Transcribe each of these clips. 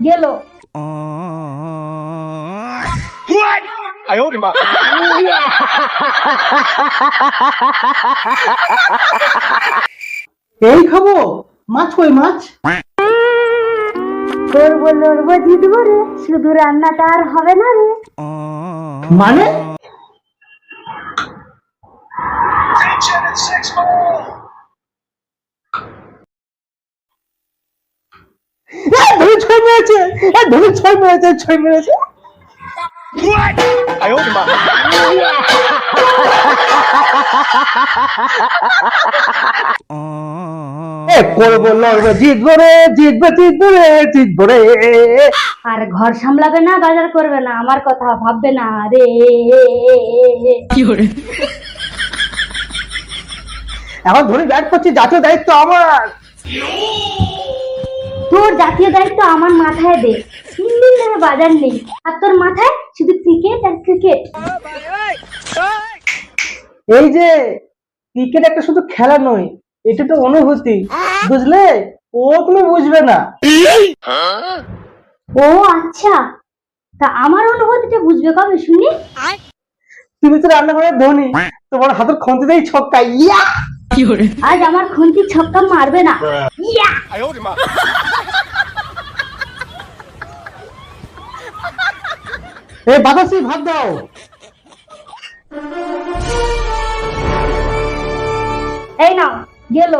গেল এই খাব? মাছ কই মাছ? করব লড়বো জিতবো রে শুধু রান্নাটা আর হবে না রে। মানে? ছয় মেরেছে। আর ধরে ছয় মেরেছে ছয় মেরেছে। করব আর ঘর সামলাবে না বাজার করবে না আমার কথা ভাববে না রে। এখন ধরে ব্যাট করছি জাতীয় দায়িত্ব আমার। তোর জাতীয় দায়িত্ব আমার মাথায় দে। তিন দিন ধরে বাজার নেই। আর তোর মাথায় শুধু ক্রিকেট আর ক্রিকেট এই যে ক্রিকেট একটা শুধু খেলা নয় এটা তো অনুভূতি। বুঝলে? ও তুমি বুঝবে না। ও আচ্ছা। তা আমার অনুভূতিটা বুঝবে কবে শুনি? তুমি তো রান্নাঘরের ধনী। তোমার হাতের খন্তিতেই ছক্কা। ইয়া! আজ আমার খুন্তি ছক্কা মারবে না। ইয়া! এ বাতাসি ভাত দাও। এই না গেল।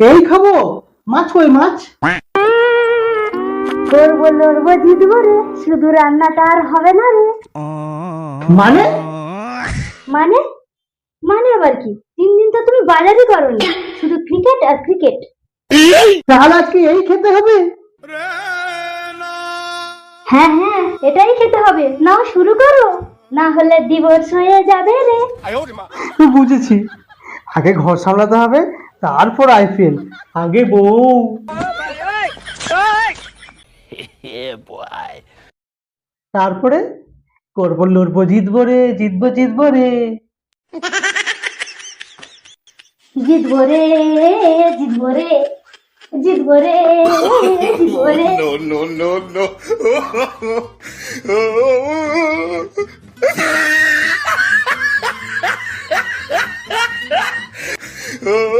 এই খাব? মাছ কই মাছ? করব লড়বো জিতবো রে শুধু রান্নাটা আর হবে না রে। মানে? মানে? মানে আবার কি? তিন দিন তো তুমি বাজারই না শুধু ক্রিকেট আর ক্রিকেট তাহলে আজকে এই খেতে হবে? হ্যাঁ হ্যাঁ এটাই খেতে হবে। নাও শুরু করো। না হলে ডিভোর্স হয়ে যাবে রে। বুঝেছি। আগে ঘর সামলাতে হবে, তারপর আইপিএল আগে বউ। তারপরে করব লড়বো, জিতবো রে, জিতবো জিতবো রে। জিতবো রে জিতবো রে জিতবো রে জিতবো রে No no no no! Oh